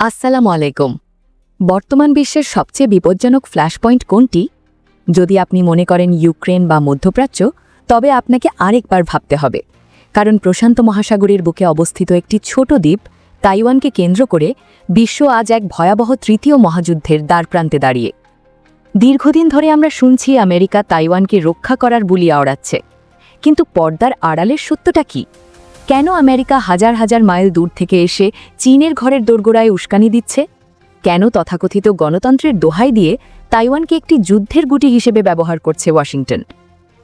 আসসালামু আলাইকুম। বর্তমান বিশ্বের সবচেয়ে বিপজ্জনক ফ্ল্যাশ পয়েন্ট কোনটি? যদি আপনি মনে করেন ইউক্রেন বা মধ্যপ্রাচ্য, তবে আপনাকে আরেকবার ভাবতে হবে। কারণ প্রশান্ত মহাসাগরের বুকে অবস্থিত একটি ছোট দ্বীপ, তাইওয়ানকে কেন্দ্র করে বিশ্ব আজ এক ভয়াবহ তৃতীয় মহাযুদ্ধের দ্বারপ্রান্তে দাঁড়িয়ে। দীর্ঘদিন ধরে আমরা শুনছি আমেরিকা তাইওয়ানকে রক্ষা করার বুলি আওড়াচ্ছে। কিন্তু পর্দার আড়ালের সত্যটা কী? কেন আমেরিকা হাজার হাজার মাইল দূর থেকে এসে চীনের ঘরের দোরগোড়ায় উস্কানি দিচ্ছে? কেন তথাকথিত গণতন্ত্রের দোহাই দিয়ে তাইওয়ানকে একটি যুদ্ধের গুটি হিসেবে ব্যবহার করছে ওয়াশিংটন?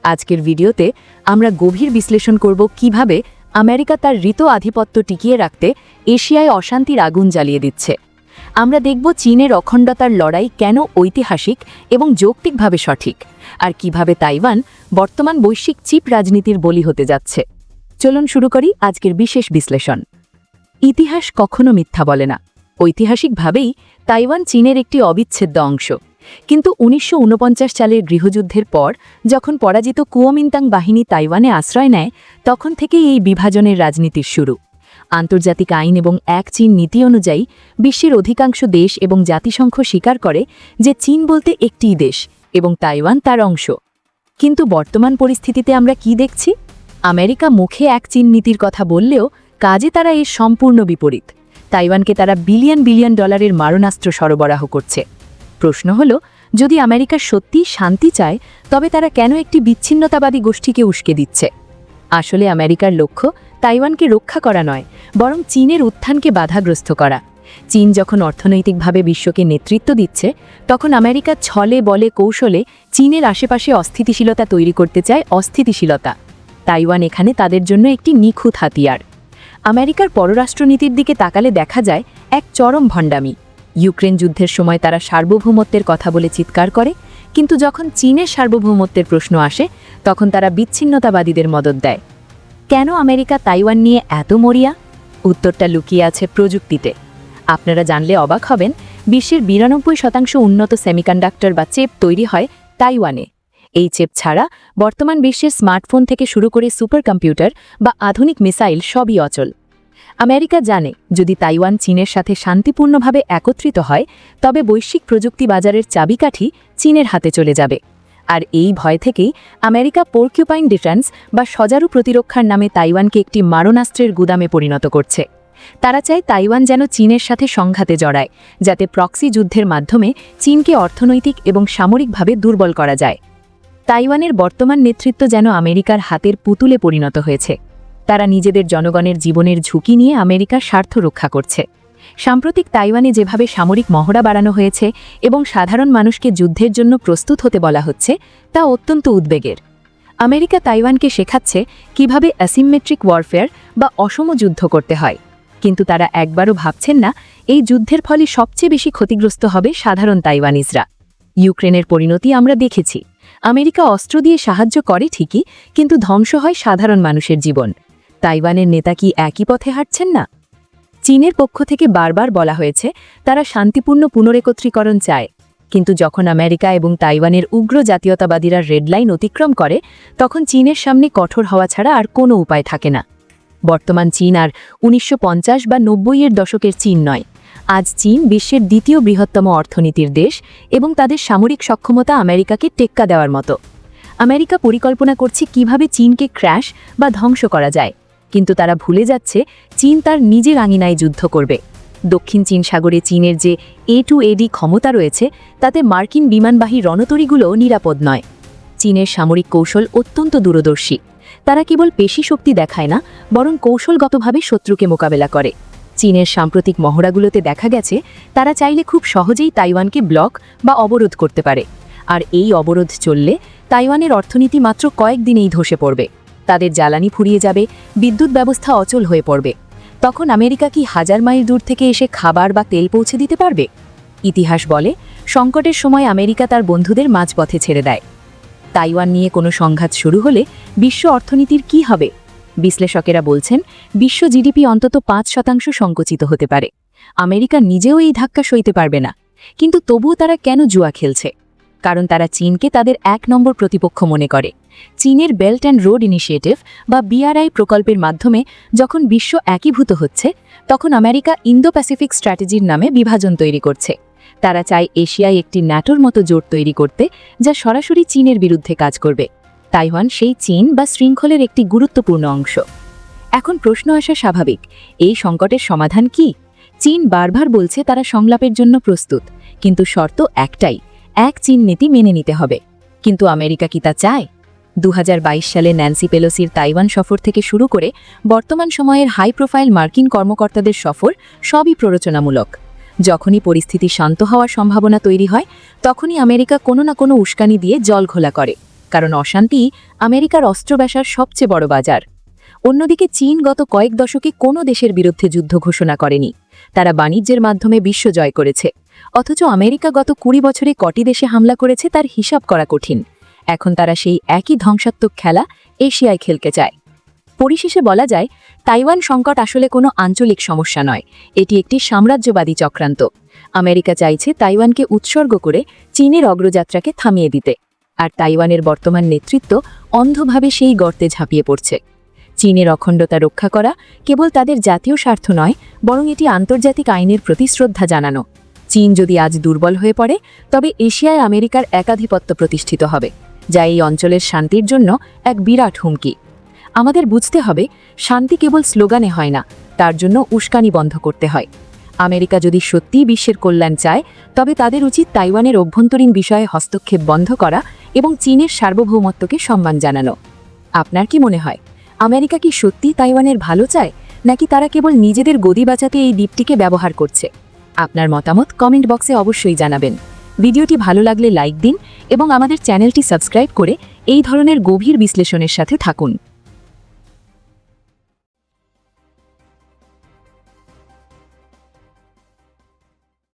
আজকের ভিডিওতে আমরা গভীর বিশ্লেষণ করব কীভাবে আমেরিকা তার ঋত আধিপত্য টিকিয়ে রাখতে এশিয়ায় অশান্তির আগুন জ্বালিয়ে দিচ্ছে। আমরা দেখব চীনের অখণ্ডতার লড়াই কেন ঐতিহাসিক এবং যৌক্তিকভাবে সঠিক, আর কীভাবে তাইওয়ান বর্তমান বৈশ্বিক চিপ রাজনীতির বলি হতে যাচ্ছে। চলুন শুরু করি আজকের বিশেষ বিশ্লেষণ। ইতিহাস কখনো মিথ্যা বলে না। ঐতিহাসিকভাবেই তাইওয়ান চীনের একটি অবিচ্ছেদ্য অংশ। কিন্তু উনিশশো ঊনপঞ্চাশ সালের গৃহযুদ্ধের পর, যখন পরাজিত কুয়োমিন্তাং বাহিনী তাইওয়ানে আশ্রয় নেয়, তখন থেকেই এই বিভাজনের রাজনীতির শুরু। আন্তর্জাতিক আইন এবং এক চীন নীতি অনুযায়ী, বিশ্বের অধিকাংশ দেশ এবং জাতিসংঘ স্বীকার করে যে চীন বলতে একটিই দেশ এবং তাইওয়ান তার অংশ। কিন্তু বর্তমান পরিস্থিতিতে আমরা কি দেখছি? আমেরিকা মুখে এক চীন নীতির কথা বললেও কাজে তারা এর সম্পূর্ণ বিপরীত। তাইওয়ানকে তারা বিলিয়ন বিলিয়ন ডলারের মারণাস্ত্র সরবরাহ করছে। প্রশ্ন হল, যদি আমেরিকা সত্যিই শান্তি চায়, তবে তারা কেন একটি বিচ্ছিন্নতাবাদী গোষ্ঠীকে উস্কে দিচ্ছে? আসলে আমেরিকার লক্ষ্য তাইওয়ানকে রক্ষা করা নয়, বরং চীনের উত্থানকে বাধাগ্রস্ত করা। চীন যখন অর্থনৈতিকভাবে বিশ্বকে নেতৃত্ব দিচ্ছে, তখন আমেরিকা ছলে বলে কৌশলে চীনের আশেপাশে অস্থিতিশীলতা তৈরি করতে চায় অস্থিতিশীলতা। তাইওয়ান এখানে তাদের জন্য একটি নিখুঁত হাতিয়ার। আমেরিকার পররাষ্ট্রনীতির দিকে তাকালে দেখা যায়, এক চরম ভণ্ডামি। ইউক্রেন যুদ্ধের সময় তারা সার্বভৌমত্বের কথা বলে চিৎকার করে, কিন্তু যখন চীনের সার্বভৌমত্বের প্রশ্ন আসে, তখন তারা বিচ্ছিন্নতাবাদীদের মদত দেয়। কেন আমেরিকা তাইওয়ান নিয়ে এত মরিয়া? উত্তরটা লুকিয়ে আছে প্রযুক্তিতে। আপনারা জানলে অবাক হবেন, বিশ্বের বিরানব্বই শতাংশ উন্নত সেমিকন্ডাক্টর বা চেপ তৈরি হয় তাইওয়ানে। এই চেপ ছাড়া বর্তমান বিশ্বের স্মার্টফোন থেকে শুরু করে সুপার কম্পিউটার বা আধুনিক মিসাইল সবই অচল। আমেরিকা জানে, যদি তাইওয়ান চীনের সাথে শান্তিপূর্ণভাবে একত্রিত হয়, তবে বৈশ্বিক প্রযুক্তি বাজারের চাবিকাঠি চীনের হাতে চলে যাবে। আর এই ভয় থেকেই আমেরিকা পোর্কিউপাইন ডিফেন্স বা সজারু প্রতিরক্ষার নামে তাইওয়ানকে একটি মারণাস্ত্রের গুদামে পরিণত করছে। তারা চায় তাইওয়ান যেন চীনের সাথে সংঘাতে জড়ায়, যাতে প্রক্সি যুদ্ধের মাধ্যমে চীনকে অর্থনৈতিক এবং সামরিকভাবে দুর্বল করা যায়। তাইওয়ানের বর্তমান নেতৃত্ব যেন আমেরিকার হাতের পুতুলে পরিণত হয়েছে। তারা নিজেদের জনগণের জীবনের ঝুঁকি নিয়ে আমেরিকার স্বার্থ রক্ষা করছে। সাম্প্রতিক তাইওয়ানে যেভাবে সামরিক মহড়া বাড়ানো হয়েছে এবং সাধারণ মানুষকে যুদ্ধের জন্য প্রস্তুত হতে বলা হচ্ছে, তা অত্যন্ত উদ্বেগের। আমেরিকা তাইওয়ানকে শেখাচ্ছে কীভাবে অ্যাসিমেট্রিক ওয়ারফেয়ার বা অসম যুদ্ধ করতে হয়। কিন্তু তারা একবারও ভাবছেন না, এই যুদ্ধের ফলে সবচেয়ে বেশি ক্ষতিগ্রস্ত হবে সাধারণ তাইওয়ানিজরা। ইউক্রেনের পরিণতি আমরা দেখেছি। আমেরিকা অস্ত্র দিয়ে সাহায্য করে ঠিকই, কিন্তু ধ্বংস হয় সাধারণ মানুষের জীবন। তাইওয়ানের নেতা কি একই পথে হাঁটছেন না? চীনের পক্ষ থেকে বারবার বলা হয়েছে, তারা শান্তিপূর্ণ পুনরেকত্রীকরণ চায়। কিন্তু যখন আমেরিকা এবং তাইওয়ানের উগ্র জাতীয়তাবাদীরা রেডলাইন অতিক্রম করে, তখন চীনের সামনে কঠোর হওয়া ছাড়া আর কোনো উপায় থাকে না। বর্তমান চীন আর উনিশশো পঞ্চাশ বা নব্বইয়ের দশকের চীন নয়। আজ চীন বিশ্বের দ্বিতীয় বৃহত্তম অর্থনীতির দেশ এবং তাদের সামরিক সক্ষমতা আমেরিকাকে টেক্কা দেওয়ার মতো। আমেরিকা পরিকল্পনা করছে কীভাবে চীনকে ক্র্যাশ বা ধ্বংস করা যায়, কিন্তু তারা ভুলে যাচ্ছে চীন তার নিজের আঙিনায় যুদ্ধ করবে। দক্ষিণ চীন সাগরে চীনের যে এ টু এডি ক্ষমতা রয়েছে, তাতে মার্কিন বিমানবাহী রণতরীগুলো নিরাপদ নয়। চীনের সামরিক কৌশল অত্যন্ত দূরদর্শী। তারা কেবল পেশি শক্তি দেখায় না, বরং কৌশলগতভাবে শত্রুকে মোকাবেলা করে। চীনের সাম্প্রতিক মহড়াগুলোতে দেখা গেছে, তারা চাইলে খুব সহজেই তাইওয়ানকে ব্লক বা অবরোধ করতে পারে। আর এই অবরোধ চললে তাইওয়ানের অর্থনীতি মাত্র কয়েকদিনেই ধসে পড়বে। তাদের জ্বালানি ফুরিয়ে যাবে, বিদ্যুৎ ব্যবস্থা অচল হয়ে পড়বে। তখন আমেরিকা কি হাজার মাইল দূর থেকে এসে খাবার বা তেল পৌঁছে দিতে পারবে? ইতিহাস বলে, সংকটের সময় আমেরিকা তার বন্ধুদের মাঝপথে ছেড়ে দেয়। তাইওয়ান নিয়ে কোনো সংঘাত শুরু হলে বিশ্ব অর্থনীতির কি হবে? বিশ্লেষকেরা বলছেন, বিশ্ব জিডিপি অন্তত পাঁচ শতাংশ সংকুচিত হতে পারে। আমেরিকা নিজেও এই ধাক্কা সইতে পারবে না। কিন্তু তবুও তারা কেন জুয়া খেলছে? কারণ তারা চীনকে তাদের এক নম্বর প্রতিপক্ষ মনে করে। চীনের বেল্ট অ্যান্ড রোড ইনিশিয়েটিভ বা বিআরআই প্রকল্পের মাধ্যমে যখন বিশ্ব একীভূত হচ্ছে, তখন আমেরিকা ইন্দো প্যাসিফিক স্ট্র্যাটেজির নামে বিভাজন তৈরি করছে। তারা চায় এশিয়ায় একটি ন্যাটোর মতো জোট তৈরি করতে, যা সরাসরি চীনের বিরুদ্ধে কাজ করবে। তাইওয়ান সেই চীন বা শৃঙ্খলের একটি গুরুত্বপূর্ণ অংশ। এখন প্রশ্ন আসা স্বাভাবিক, এই সংকটের সমাধান কি? চীন বারবার বলছে তারা সংলাপের জন্য প্রস্তুত, কিন্তু শর্ত একটাই, এক চীন নীতি মেনে নিতে হবে। কিন্তু আমেরিকা কি তা চায়? দু হাজার বাইশ সালে ন্যান্সি পেলোসির তাইওয়ান সফর থেকে শুরু করে বর্তমান সময়ের হাই প্রোফাইল মার্কিন কর্মকর্তাদের সফর সবই প্ররোচনামূলক। যখনই পরিস্থিতি শান্ত হওয়ার সম্ভাবনা তৈরি হয়, তখনই আমেরিকা কোনো না কোনো উস্কানি দিয়ে জল ঘোলা করে। কারণ অশান্তি আমেরিকার অস্ত্রব্যাসার সবচেয়ে বড় বাজার। অন্যদিকে চীন গত কয়েক দশকে কোনো দেশের বিরুদ্ধে যুদ্ধ ঘোষণা করেনি। তারা বাণিজ্যের মাধ্যমে বিশ্ব জয় করেছে। অথচ আমেরিকা গত কুড়ি বছরে কটি দেশে হামলা করেছে তার হিসাব করা কঠিন। এখন তারা সেই একই ধ্বংসাত্মক খেলা এশিয়ায় খেলতে চায়। পরিশেষে বলা যায়, তাইওয়ান সংকট আসলে কোনো আঞ্চলিক সমস্যা নয়। এটি একটি সাম্রাজ্যবাদী চক্রান্ত। আমেরিকা চাইছে তাইওয়ানকে উৎসর্গ করে চীনের অগ্রযাত্রাকে থামিয়ে দিতে। আর তাইওয়ানের বর্তমান নেতৃত্ব অন্ধভাবে সেই গর্তে ঝাঁপিয়ে পড়ছে। চীনের অখণ্ডতা রক্ষা করা কেবল তাদের জাতীয় স্বার্থ নয়, বরং এটি আন্তর্জাতিক আইনের প্রতি শ্রদ্ধা জানানো। চীন যদি আজ দুর্বল হয়ে পড়ে, তবে এশিয়ায় আমেরিকার একাধিপত্য প্রতিষ্ঠিত হবে, যা এই অঞ্চলের শান্তির জন্য এক বিরাট হুমকি। আমাদের বুঝতে হবে, শান্তি কেবল স্লোগানে হয় না, তার জন্য উস্কানি বন্ধ করতে হয়। আমেরিকা যদি সত্যিই বিশ্বের কল্যাণ চায়, তবে তাদের উচিত তাইওয়ানের অভ্যন্তরীণ বিষয়ে হস্তক্ষেপ বন্ধ করা এবং চীনের সার্বভৌমত্বকে সম্মান জানানো। আপনার কি মনে হয়, আমেরিকা কি সত্যি তাইওয়ানের ভালো চায়, নাকি তারা কেবল নিজেদের গদি বাঁচাতে এই দ্বীপটিকে ব্যবহার করছে? আপনার মতামত কমেন্ট বক্সে অবশ্যই জানাবেন। ভিডিওটি ভালো লাগলে লাইক দিন এবং আমাদের চ্যানেলটি সাবস্ক্রাইব করে এই ধরনের গভীর বিশ্লেষণের সাথে থাকুন।